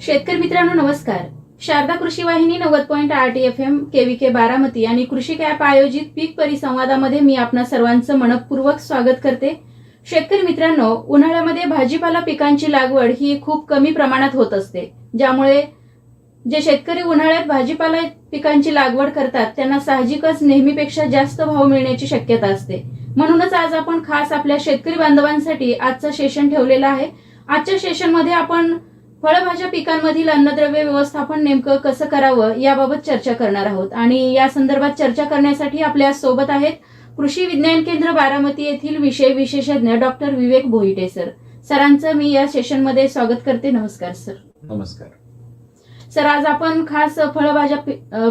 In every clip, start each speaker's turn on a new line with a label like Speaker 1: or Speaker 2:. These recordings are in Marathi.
Speaker 1: शेतकरी मित्रांनो नमस्कार. शारदा कृषी वाहिनी नव्वद पॉईंट आठ एफ एम केव्हीके बारामती आणि कृषी कॅप आयोजित पीक परिसंवादामध्ये मी आपणा सर्वांचं मनपूर्वक स्वागत करते. शेतकरी मित्रांनो उन्हाळ्यामध्ये भाजीपाला पिकांची लागवड ही खूप कमी प्रमाणात होत असते. ज्यामुळे जे शेतकरी उन्हाळ्यात भाजीपाला पिकांची लागवड करतात त्यांना साहजिकच नेहमीपेक्षा जास्त भाव मिळण्याची शक्यता असते. म्हणूनच आज आपण खास आपल्या शेतकरी बांधवांसाठी आजचं सेशन ठेवलेलं आहे. आजच्या सेशनमध्ये आपण फळभाज्या पिकांमधील अन्नद्रव्य व्यवस्थापन नेमकं कसं करावं याबाबत चर्चा करणार आहोत. आणि या संदर्भात चर्चा करण्यासाठी आपल्यासोबत आहेत कृषी विज्ञान केंद्र बारामती येथील विषय विशेषज्ञ डॉक्टर विवेक भोईटे सर. सरांचं मी या सेशनमध्ये स्वागत करते. नमस्कार सर.
Speaker 2: नमस्कार.
Speaker 1: सर आज आपण खास फळभाज्या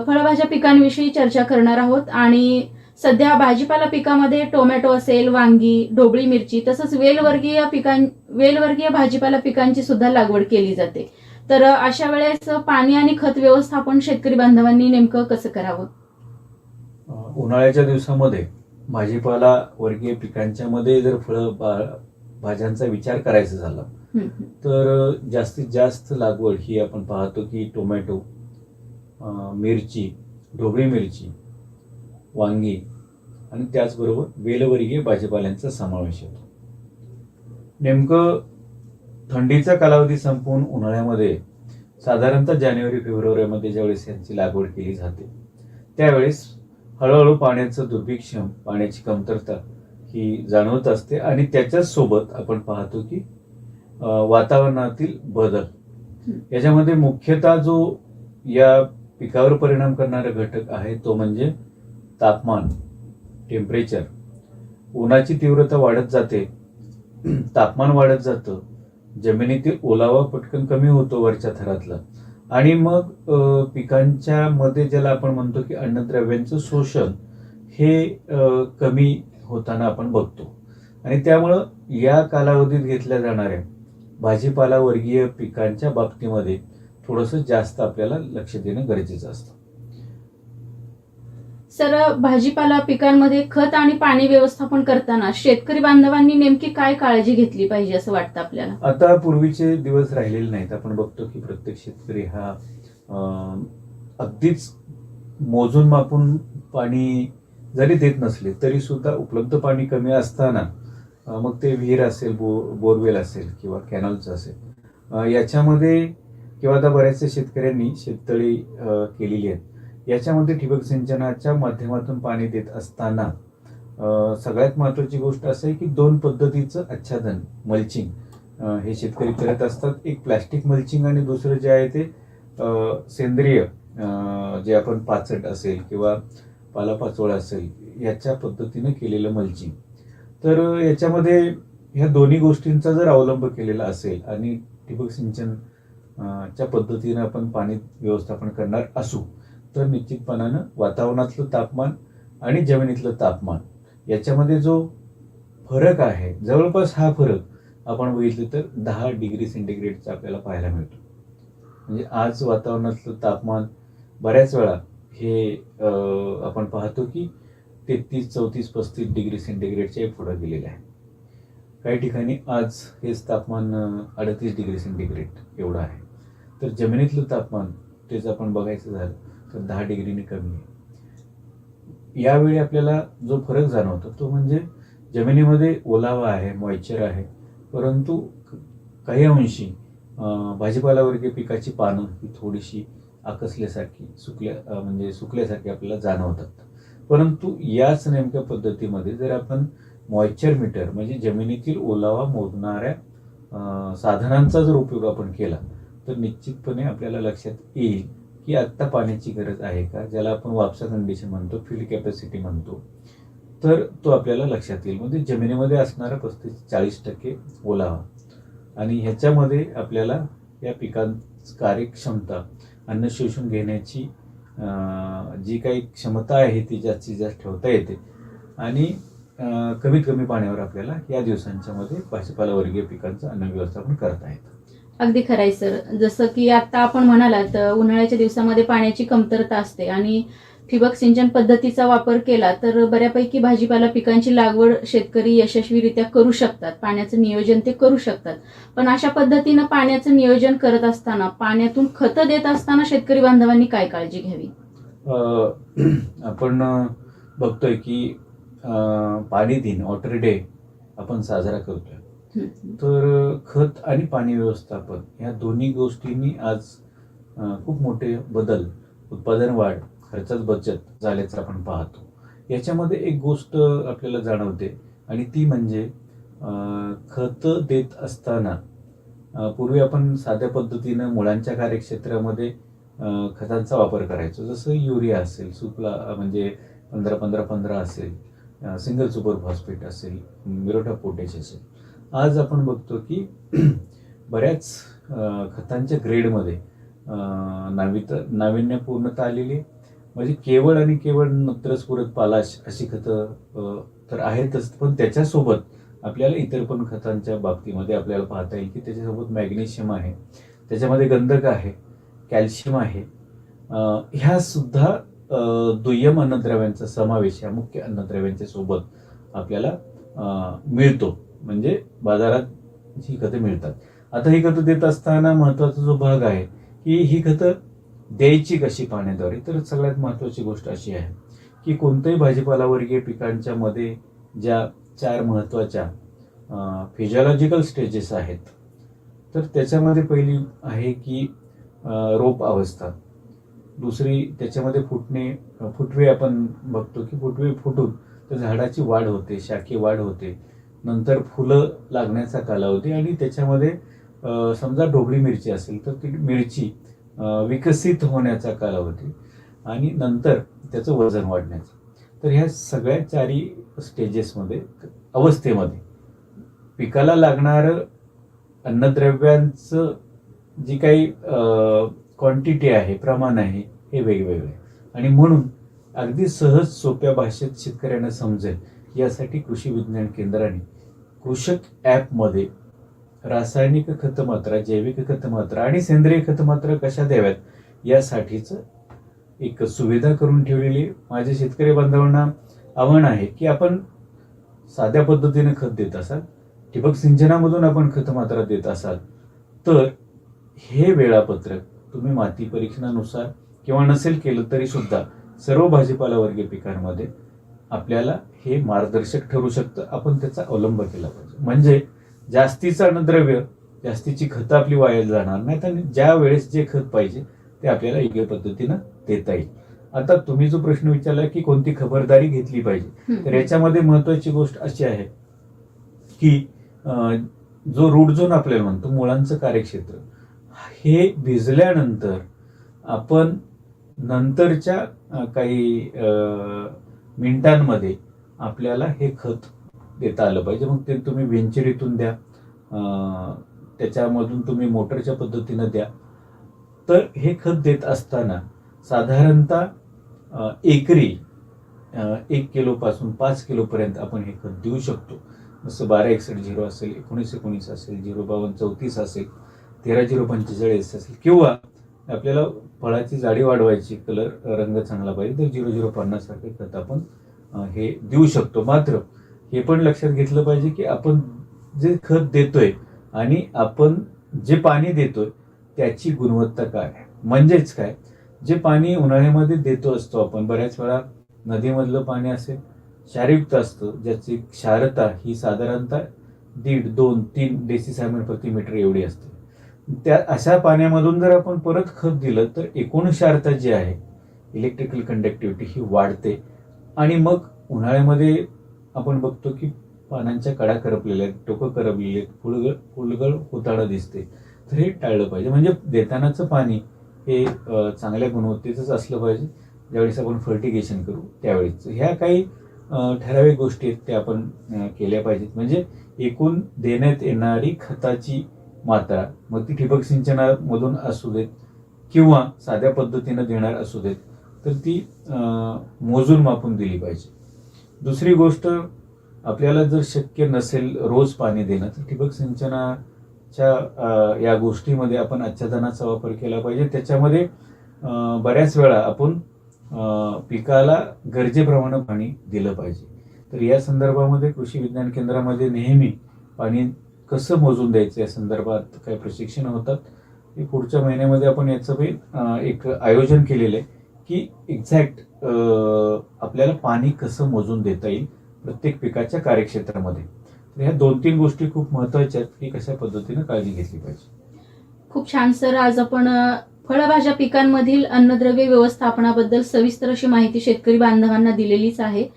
Speaker 1: फळभाज्या पिकांविषयी चर्चा करणार आहोत आणि सध्या भाजीपाला पिकामध्ये टोमॅटो असेल वांगी ढोबळी मिरची तसंच वेलवर्गीय पिकां वेलवर्गीय भाजीपाला पिकांची सुद्धा लागवड केली जाते. तर अशा वेळेस पाणी आणि खत व्यवस्थापन शेतकरी बांधवांनी नेमकं कसं करावं?
Speaker 2: उन्हाळ्याच्या दिवसामध्ये भाजीपाला वर्गीय पिकांच्या मध्ये जर फळं भाज्यांचा विचार करायचा झाला तर जास्तीत जास्त लागवड ही आपण पाहतो की टोमॅटो मिरची ढोबळी मिरची वांगी आणि त्याचबरोबर वेलवर्गीय भाजीपाल्यांचा समावेश होतो. नेमकं थंडीचा कालावधी संपवून उन्हाळ्यामध्ये साधारणतः जानेवारी फेब्रुवारीमध्ये ज्यावेळेस यांची लागवड केली जाते त्यावेळेस हळूहळू पाण्याचं दुर्भिक्षम पाण्याची कमतरता ही जाणवत असते आणि त्याच्याच सोबत आपण पाहतो की वातावरणातील बदल. याच्यामध्ये मुख्यतः जो या पिकावर परिणाम करणारा घटक आहे तो म्हणजे तापमान टेम्परेचर उन्हाची तीव्रता वाढत जाते. तापमान वाढत जातं. जमिनीतील ओलावा पटकन कमी होतो वरच्या थरातला. आणि मग पिकांच्या मध्ये ज्याला आपण म्हणतो की अन्नद्रव्यांचं शोषण हे कमी होताना आपण बघतो. आणि त्यामुळं या कालावधीत घेतल्या जाणाऱ्या भाजीपाला वर्गीय पिकांच्या बाबतीमध्ये थोडंसं जास्त आपल्याला लक्ष देणं गरजेचं असतं.
Speaker 1: सर भाजीपाला पिकांमध्ये खत आणि पाणी व्यवस्थापन करताना शेतकरी बांधवांनी नेमकी काय काळजी घेतली पाहिजे असं वाटतं आपल्याला?
Speaker 2: आता पूर्वीचे दिवस राहिलेले नाहीत. आपण बघतो की प्रत्येक शेतकरी हा अगदीच मोजून मापून पाणी जरी देत नसले तरी सुद्धा उपलब्ध पाणी कमी असताना मग ते विहीर असेल बो बोरवेल असेल किंवा कॅनलचं असेल याच्यामध्ये किंवा आता बऱ्याचशा शेतकऱ्यांनी शेततळी केलेली आहेत. याच्यामध्ये ठिबक सिंचनाच्या माध्यमातून पाणी देत असताना सगळ्यात महत्वाची गोष्ट असं आहे की दोन पद्धतीचं आच्छादन मल्चिंग हे शेतकरी करत असतात. एक प्लॅस्टिक मल्चिंग आणि दुसरं जे आहे ते सेंद्रिय जे आपण पाचट असेल किंवा पालापाचोळा असेल याच्या पद्धतीने केलेलं मल्चिंग तर याच्यामध्ये ह्या दोन्ही गोष्टींचा जर अवलंब केलेला असेल आणि ठिबक सिंचन च्या पद्धतीनं आपण पाणी व्यवस्थापन करणार असू तर निश्चितपणानं वातावरणातलं तापमान आणि जमिनीतलं तापमान याच्यामध्ये जो फरक आहे जवळपास हा फरक आपण बघितलं तर दहा डिग्री सेंटीग्रेडचा आपल्याला पाहायला मिळतो. म्हणजे आज वातावरणातलं तापमान बऱ्याच वेळा हे अं, आपण पाहतो की तेहतीस चौतीस पस्तीस डिग्री सेंटीग्रेडच्या पुढं गेलेलं आहे. काही ठिकाणी आज हेच तापमान अडतीस डिग्री सेंटीग्रेड एवढं आहे. तर जमिनीतलं तापमान तेच आपण बघायचं झालं तर दहा डिग्रीने कमी आहे. यावेळी आपल्याला जो फरक जाणवतो तो म्हणजे जमिनीमध्ये ओलावा आहे मॉइश्चर आहे परंतु काही अंशी अं, पिकाची पानं ही थोडीशी आकसल्यासारखी सुकल्या म्हणजे सुकल्यासारखी आपल्याला जाणवतात. परंतु याच नेमक्या पद्धतीमध्ये जर आपण मॉइश्चर मीटर म्हणजे जमिनीतील ओलावा मोजणाऱ्या साधनांचा जर उपयोग आपण केला तर निश्चितपणे आपल्याला लक्षात येईल की आत्ता पाण्याची गरज आहे का? ज्याला आपण वापसा कंडिशन म्हणतो फील्ड कॅपॅसिटी म्हणतो. तर तो आपल्याला लक्षात येईल. म्हणजे जमिनीमध्ये असणारा पस्तीस चाळीस टक्के ओलावा. आणि ह्याच्यामध्ये आपल्याला या पिकां कार्यक्षमता अन्न शोषून घेण्याची जी काही क्षमता आहे ती जास्तीत जास्त ठेवता येते. आणि कमीत कमी पाण्यावर आपल्याला या दिवसांच्यामध्ये भाजीपाला वर्गीय पिकांचं अन्न व्यवस्थापन करता येतं.
Speaker 1: अगदी खरं आहे सर. जसं की आता आपण म्हणालात उन्हाळ्याच्या दिवसामध्ये पाण्याची कमतरता असते आणि ठिबक सिंचन पद्धतीचा वापर केला तर बऱ्यापैकी भाजीपाला पिकांची लागवड शेतकरी यशस्वीरित्या करू शकतात पाण्याचं नियोजन ते करू शकतात. पण अशा पद्धतीनं पाण्याचं नियोजन करत असताना पाण्यातून खतं देत असताना शेतकरी बांधवांनी काय काळजी घ्यावी?
Speaker 2: आपण बघतोय की पाणी दिन वॉटर डे आपण साजरा करतोय. तर खत आणि पाणी व्यवस्थापन या दोन्ही गोष्टींनी आज खूप मोठे बदल उत्पादन वाढ खर्चात बचत झाल्याचं आपण पाहतो. याच्यामध्ये एक गोष्ट आपल्याला जाणवते आणि ती म्हणजे खतं देत असताना पूर्वी आपण साध्या पद्धतीनं मुळांच्या कार्यक्षेत्रामध्ये खतांचा वापर करायचो. जसं युरिया असेल सुपला म्हणजे पंधरा पंधरा पंधरा असेल सिंगल सुपर फॉस्फेट असेल मिरोटा पोटॅश असेल. आज आपण बघतो की बऱ्याच खतांच्या ग्रेडमध्ये नावित नाविन्यपूर्णता आलेली आहे. म्हणजे केवळ आणि केवळ नत्रस्फुरत पालाश अशी खतं तर आहेतच. पण त्याच्यासोबत आपल्याला इतर पण खतांच्या बाबतीमध्ये आपल्याला पाहता येईल की त्याच्यासोबत मॅग्नेशियम आहे. त्याच्यामध्ये गंधक आहे कॅल्शियम आहे. ह्या सुद्धा दुय्यम अन्नद्रव्यांचा समावेश या मुख्य अन्नद्रव्यांच्या सोबत आपल्याला मिळतो. म्हणजे बाजारात ही खतं मिळतात. आता ही खतं देत असताना महत्त्वाचा जो भाग आहे की ही खतं द्यायची कशी पाण्याद्वारे? तर सगळ्यात महत्वाची गोष्ट अशी आहे की कोणत्याही भाजीपालावर्गीय पिकांच्या मध्ये ज्या चार महत्त्वाच्या फिजिओलॉजिकल स्टेजेस आहेत तर त्याच्यामध्ये पहिली आहे की रोप अवस्था. दुसरी त्याच्यामध्ये फुटणे फुटवे आपण बघतो की फुटवे फुटून तर झाडाची वाढ होते शाखे वाढ होते. नंतर फुलं लागण्याचा कालावधी आणि त्याच्यामध्ये समजा ढोबळी मिरची असेल तर ती मिरची विकसित होण्याचा कालावधी आणि नंतर त्याचं वजन वाढण्याचं. तर ह्या सगळ्या चारी स्टेजेसमध्ये अवस्थेमध्ये पिकाला लागणारं अन्नद्रव्यांचं जी काही क्वांटिटी आहे प्रमाण आहे हे वेगवेगळे. आणि म्हणून अगदी सहज सोप्या भाषेत शेतकऱ्यांना समजेल यासाठी कृषी विज्ञान केंद्राने कृषक ॲपमध्ये रासायनिक खतमात्रा जैविक खतमात्रा आणि सेंद्रिय खतमात्रा कशा द्याव्यात यासाठीचं एक सुविधा करून ठेवलेली माझ्या शेतकरी बांधवांना आव्हान आहे की आपण साध्या पद्धतीने खत देत असाल ठिबक सिंचनामधून आपण खतमात्रा देत असाल तर हे वेळापत्रक तुम्ही माती परीक्षणानुसार किंवा नसेल केलं तरी सुद्धा सर्व भाजीपाला वर्गीय पिकांमध्ये आपल्याला हे मार्गदर्शक ठरू शकतं. आपण त्याचा अवलंब केला पाहिजे. म्हणजे जास्तीचं अन्नद्रव्य जास्तीची खतं आपली वाया जाणार नाहीत आणि ज्या वेळेस जे खत पाहिजे ते आपल्याला योग्य पद्धतीनं देता येईल. आता तुम्ही जो प्रश्न विचारला की कोणती खबरदारी घेतली पाहिजे तर याच्यामध्ये महत्वाची गोष्ट अशी आहे की जो रूट झोन आपल्याला म्हणतो मुळांचं कार्यक्षेत्र हे भिजल्यानंतर आपण नंतरच्या काही अं, मिनिटांमध्ये आपल्याला हे खत देता आलं पाहिजे. मग ते तुम्ही वेंचरीतून द्या त्याच्यामधून तुम्ही मोटरच्या पद्धतीनं द्या. तर हे खत देत असताना साधारणतः एकरी एक किलोपासून पाच किलोपर्यंत आपण हे खत देऊ शकतो. जसं बारा एकसष्ट झिरो असेल एकोणीस एकोणीस असेल झिरो बावन्न चौतीस असेल तेरा झिरो पंचेचाळीस असेल किंवा आपल्याला फळाची जाडी वाढवायची कलर रंग चांगला पाहिजे तर झिरो झिरो पन्नास सारखे खत आपण हे देऊ शकतो. मात्र हे पण लक्षात घेतलं पाहिजे की आपण जे खत देतोय आणि आपण जे पाणी देतोय त्याची गुणवत्ता काय? म्हणजेच काय? जे पाणी उन्हाळ्यामध्ये देतो असतो आपण बऱ्याच वेळा नदीमधलं पाणी असेल क्षारयुक्त असतं ज्याची क्षारता ही साधारणतः दीड दोन तीन डेसिसायमर प्रति मीटर एवढी असते. त्या अशा पाण्यामधून जर आपण परत खत दिलं तर एकूण क्षारता जी आहे इलेक्ट्रिकल कंडक्टिव्हिटी ही वाढते. आणि मग उन्हाळ्यामध्ये आपण बघतो की पानांच्या कडा करपलेल्या आहेत टोकं करपलेली आहेत फुलगळ फुलगळ होताळं दिसते. तर हे टाळलं पाहिजे. म्हणजे देतानाचं पाणी हे चांगल्या गुणवत्तेचंच असलं पाहिजे. ज्यावेळेस आपण फर्टिगेशन करू त्यावेळेस. ह्या काही ठराविक गोष्टी आहेत त्या आपण केल्या पाहिजेत. म्हणजे एकूण देण्यात येणारी खताची मात्रा मग ती ठिबक सिंचनामधून असू देत किंवा साध्या पद्धतीनं देणार असू देत तर ती मोजून मापून दिली पाहिजे. दुसरी गोष्ट आपल्याला जर शक्य नसेल रोज पाणी देणं तर ठिबक सिंचनाच्या या गोष्टीमध्ये आपण आच्छादनाचा वापर केला पाहिजे. त्याच्यामध्ये बऱ्याच वेळा आपण पिकाला गरजेप्रमाणे पाणी दिलं पाहिजे. तर या संदर्भामध्ये कृषी विज्ञान केंद्रामध्ये नेहमी पाणी कसं मोजून द्यायचं या संदर्भात काही प्रशिक्षण होतात. हे पुढच्या महिन्यामध्ये आपण याचं बी एक आयोजन केलेलं आहे की एक्झॅक्ट आपल्याला पाणी कसं मोजून देता येईल प्रत्येक पिकाच्या कार्यक्षेत्रामध्ये. तर ह्या दोन तीन गोष्टी खूप महत्त्वाच्या आहेत की कशा पद्धतीनं काळजी घेतली पाहिजे.
Speaker 1: खूप छान सर. आज आपण फळभाज्या पिकांमधील अन्नद्रव्य व्यवस्थापनाबद्दल सविस्तर अशी माहिती शेतकरी बांधवांना दिलेलीच आहे.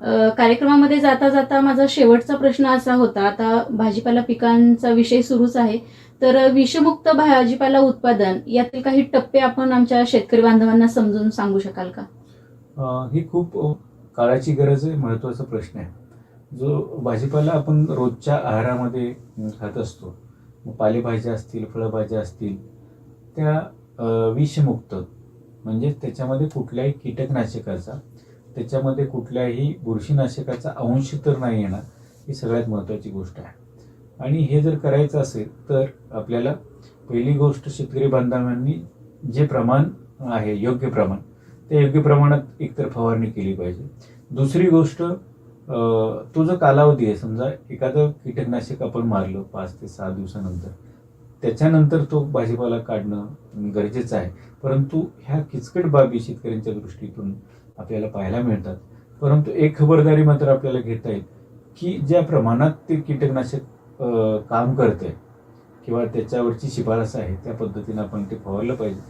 Speaker 1: कार्यक्रमामध्ये जाता जाता माझा शेवटचा प्रश्न असा होता आता भाजीपाला पिकांचा विषय सुरूच आहे तर विषमुक्त भाजीपाला उत्पादन यातील काही टप्पे आपण आमच्या शेतकरी बांधवांना समजून सांगू शकाल का?
Speaker 2: ही खूप काळाची गरज आहे महत्त्वाचा प्रश्न आहे. जो भाजीपाला आपण रोजच्या आहारामध्ये खात असतो पालेभाज्या असतील फळभाज्या असतील त्या विषमुक्त म्हणजे त्याच्यामध्ये कुठल्याही कीटकनाशकाचा त्याच्यामध्ये कुठल्याही बुरशीनाशकाचा अंश तर नाही येणार ही सगळ्यात महत्त्वाची गोष्ट आहे. आणि हे जर करायचं असेल तर आपल्याला पहिली गोष्ट शेतकरी बांधवांनी जे प्रमाण आहे योग्य प्रमाण त्या योग्य प्रमाणात एकतर फवारणी केली पाहिजे. दुसरी गोष्ट तो जो कालावधी आहे समजा एखादं कीटकनाशक आपण मारलं पाच ते सहा दिवसानंतर त्याच्यानंतर तो भाजीपाला काढणं गरजेचं आहे. परंतु ह्या किचकट बाबी शेतकऱ्यांच्या दृष्टीतून आपल्याला पाहायला मिळतात. परंतु एक खबरदारी मात्र आपल्याला घेता येईल की ज्या प्रमाणात ते कीटकनाशक काम करते किंवा त्याच्यावरची शिफारस आहे त्या पद्धतीनं आपण ते फवारलं पाहिजे.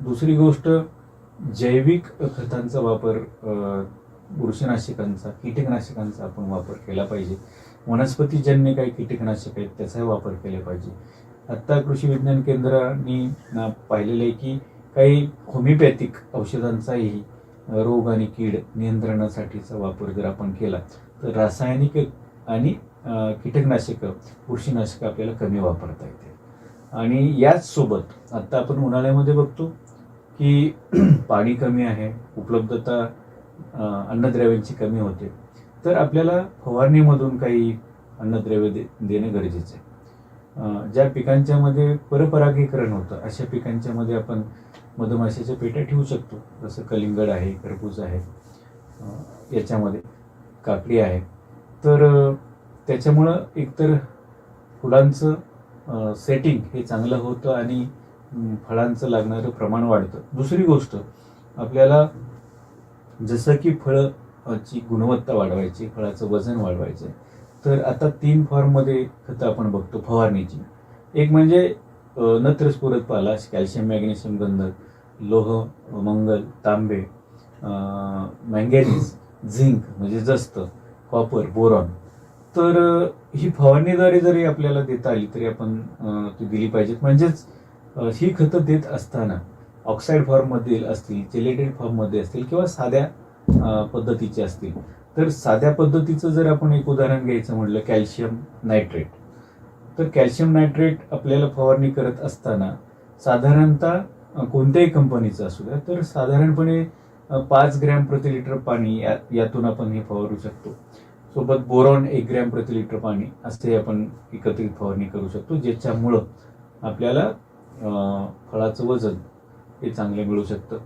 Speaker 2: दुसरी गोष्ट जैविक खतांचा वापर बुरशीनाशकांचा कीटकनाशकांचा आपण वापर केला पाहिजे. वनस्पतीजन्य काही कीटकनाशक आहेत त्याचाही वापर केला पाहिजे. आत्ता कृषी विज्ञान केंद्राने पाहिलेलं आहे की काही होमिओपॅथिक औषधांचाही रोग आणि कीड नियंत्रणासाठीचा वापर जर आपण केला तर रासायनिक आणि कीटकनाशकं बुरशीनाशकं आपल्याला कमी वापरता येते. आणि याचसोबत आत्ता आपण उन्हाळ्यामध्ये बघतो की पाणी कमी आहे उपलब्धता अन्नद्रव्यांची कमी होते तर आपल्याला फवारणीमधून काही अन्नद्रव्य दे देणं गरजेचं आहे. ज्या पिकांच्यामध्ये परपरागीकरण होतं अशा पिकांच्यामध्ये आपण मधमाशीच्या पेट्या ठेवू शकतो. जसं कलिंगड आहे खरबूज आहे याच्यामध्ये काकडी आहे. तर त्याच्यामुळं एकतर फुलांचं सेटिंग हे चांगलं होतं आणि फळांचं लागणारं प्रमाण वाढतं. दुसरी गोष्ट आपल्याला जसं की फळाची गुणवत्ता वाढवायची फळाचं वजन वाढवायचं तर आता तीन फॉर्ममध्ये खतं आपण बघतो फवारणीची. एक म्हणजे अ, नत्रस्फुरत पालाश कॅल्शियम मॅग्नेशियम गंधक लोह मंगल तांबे मँगॅनीज झिंक म्हणजे जस्त कॉपर बोरॉन. तर ही फवारणीद्वारे जरी आपल्याला देता आली तरी आपण ती दिली पाहिजेत. म्हणजेच ही खतं देत असताना ऑक्साईड फॉर्ममध्ये असतील जेलेटेड फॉर्ममध्ये असतील किंवा साध्या पद्धतीचे असतील. तर साध्या पद्धतीचं जर आपण एक उदाहरण घ्यायचं म्हटलं कॅल्शियम नायट्रेट. तर कॅल्शियम नायट्रेट आपल्याला फवारणी करत असताना साधारणतः कोणत्याही कंपनीचं असू द्या तर साधारणपणे पाच ग्रॅम प्रति लिटर पाणी या यातून आपण हे फवारू शकतो. सोबत बोरॉन एक ग्रॅम प्रति लिटर पाणी असे आपण एकत्रित फवारणी करू शकतो ज्याच्यामुळं आपल्याला फळाचं वजन हे चांगलं मिळू शकतं.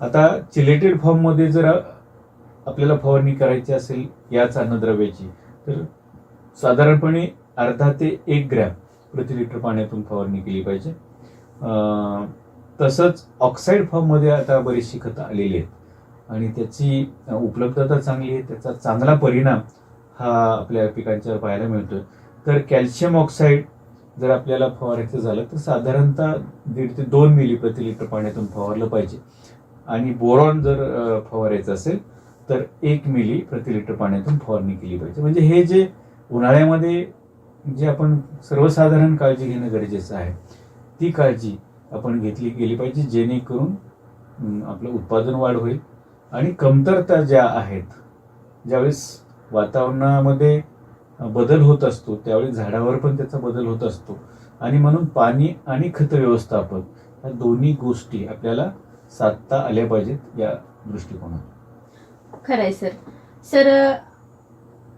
Speaker 2: आता चिलेटेड फॉर्ममध्ये जर आपल्याला फवारणी करायची असेल याच अन्नद्रव्याची तर साधारणपणे अर्धा ते एक ग्रॅम प्रति लिटर पाण्यातून फवारणी केली पाहिजे. तसंच ऑक्साईड फॉर्ममध्ये आता बरीचशी खतं आलेली आहेत. आणि त्याची उपलब्धता चांगली आहे. त्याचा चांगला परिणाम हा आपल्या पिकांच्यावर पाहायला मिळतो तर कॅल्शियम ऑक्साईड जर आपल्याला फवारायचं झालं तर साधारणतः दीड ते दोन मिली प्रति लिटर पाण्यातून फवारलं पाहिजे. आणि बोरॉन जर फवारायचं असेल तर एक मिली प्रति लिटर पाण्यातून फवारणी केली पाहिजे. म्हणजे हे जे उन्हाळ्यामध्ये जे आपण सर्वसाधारण काळजी घेणं गरजेचं आहे ती काळजी आपण घेतली गेली पाहिजे जेणेकरून आपलं उत्पादन वाढ होईल. आणि कमतरता ज्या आहेत ज्यावेळेस वातावरणामध्ये बदल होत असतो त्यावेळी झाडावर पण त्याचा बदल होत असतो. आणि म्हणून पाणी आणि खत व्यवस्थापन या दोन्ही गोष्टी आपल्याला साधता आल्या पाहिजेत या दृष्टिकोनात
Speaker 1: खरंय सर. सर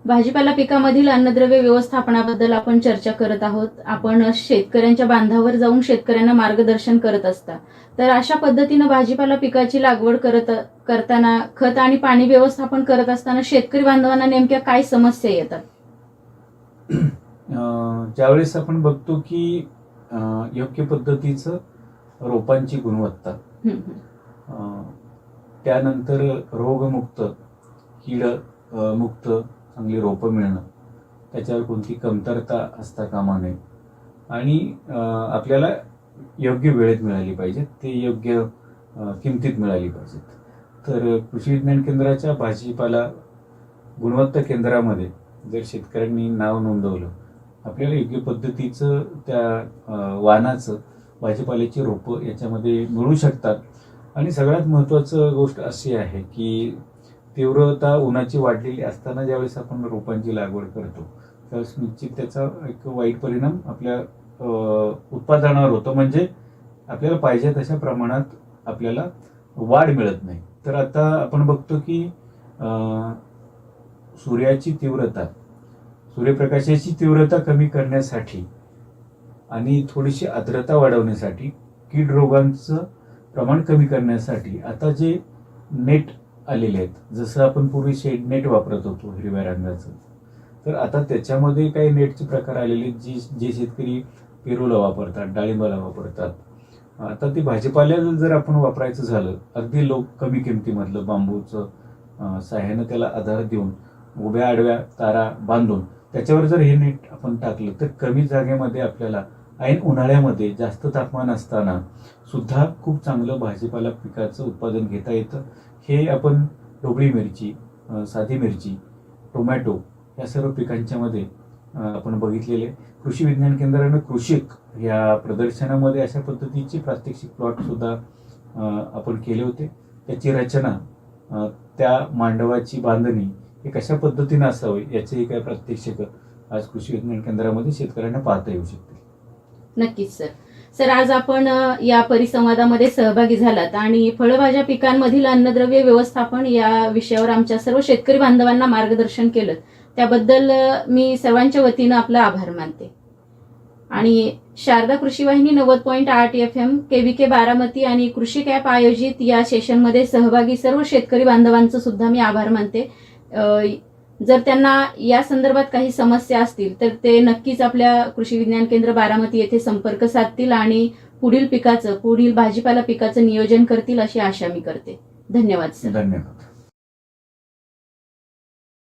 Speaker 1: भाजीपाला पिकामधील अन्नद्रव्य व्यवस्थापनाबद्दल आपण चर्चा करत आहोत. आपण शेतकऱ्यांच्या बांधावर जाऊन शेतकऱ्यांना मार्गदर्शन करत असता. तर अशा पद्धतीनं भाजीपाला पिकाची लागवड करत करताना खत आणि पाणी व्यवस्थापन करत असताना शेतकरी बांधवांना नेमक्या काय समस्या येतात?
Speaker 2: ज्यावेळेस आपण बघतो की योग्य पद्धतीचं रोपांची गुणवत्ता त्यानंतर रोगमुक्त कीड मुक्त चांगली रोपं मिळणं त्याच्यावर कोणती कमतरता असता कामा नये. आणि आपल्याला योग्य वेळेत मिळाली पाहिजेत ते योग्य किमतीत मिळाली पाहिजेत. तर कृषी विज्ञान केंद्राच्या भाजीपाला गुणवत्ता केंद्रामध्ये जर शेतकऱ्यांनी नाव नोंदवलं आपल्याला योग्य पद्धतीचं त्या वाहनाचं भाजीपाल्याची रोपं याच्यामध्ये मिळू शकतात. आणि सगळ्यात महत्त्वाचं गोष्ट अशी आहे की तीव्रता उन्हाची वाढलेली असताना ज्यावेळेस आपण रोपांची लागवड करतो त्यावेळेस निश्चित त्याचा एक वाईट परिणाम आपल्या उत्पादनावर होतो. म्हणजे आपल्याला पाहिजे तशा प्रमाणात आपल्याला वाढ मिळत नाही. तर आता आपण बघतो की सूर्याची तीव्रता सूर्यप्रकाशाची तीव्रता कमी करण्यासाठी आणि थोडीशी आर्द्रता वाढवण्यासाठी कीड रोगांचं प्रमाण कमी करण्यासाठी आता जे नेट आलेले आहेत. जसं आपण पूर्वी शेड नेट वापरत होतो हिरव्या रंगाचं. तर आता त्याच्यामध्ये काही नेटचे प्रकार आलेले आहेत जी जे शेतकरी पेरूला वापरतात डाळिंबाला वापरतात. आता ते भाजीपाल्याला जर आपण वापरायचं झालं अगदी लोक कमी किमतीमधलं बांबूचं साह्यानं त्याला आधार देऊन उभ्या आडव्या तारा बांधून त्याच्यावर जर हे नेट आपण टाकलं तर कमी जागेमध्ये आपल्याला ऐन उन्हाळ्यामध्ये जास्त तापमान असताना सुद्धा खूप चांगलं भाजीपाला पिकाचं उत्पादन घेता येतं. हे आपण ढोबळी मिरची साधी मिरची टोमॅटो या सर्व पिकांच्यामध्ये आपण बघितलेले. कृषी विज्ञान केंद्रानं कृषिक या प्रदर्शनामध्ये अशा पद्धतीचे प्रात्यक्षिक प्लॉट सुद्धा आपण केले होते. त्याची रचना त्या मांडवाची बांधणी हे कशा पद्धतीनं असावे याचेही काही प्रात्यक्षिक आज कृषी विज्ञान केंद्रामध्ये शेतकऱ्यांना पाहता येऊ शकते
Speaker 1: नक्कीच सर. सर आज आपण या परिसंवादामध्ये सहभागी झालात आणि फळभाज्या पिकांमधील अन्नद्रव्य व्यवस्थापन या विषयावर आमच्या सर्व शेतकरी बांधवांना मार्गदर्शन केलं. त्याबद्दल मी सर्वांच्या वतीनं आपला आभार मानते. आणि शारदा कृषी वाहिनी नव्वद पॉईंट आठ एफ एम केव्हीके बारामती आणि कृषी कॅप आयोजित या सेशनमध्ये सहभागी सर्व शेतकरी बांधवांचं सुद्धा मी आभार मानते. जर त्यांना या संदर्भात काही समस्या असतील तर ते नक्कीच आपल्या कृषी विज्ञान केंद्र बारामती येथे संपर्क साधतील आणि पुढील पिकाचं पुढील भाजीपाला पिकाचं नियोजन करतील अशी आशा मी करते. धन्यवाद सर.
Speaker 2: धन्यवाद.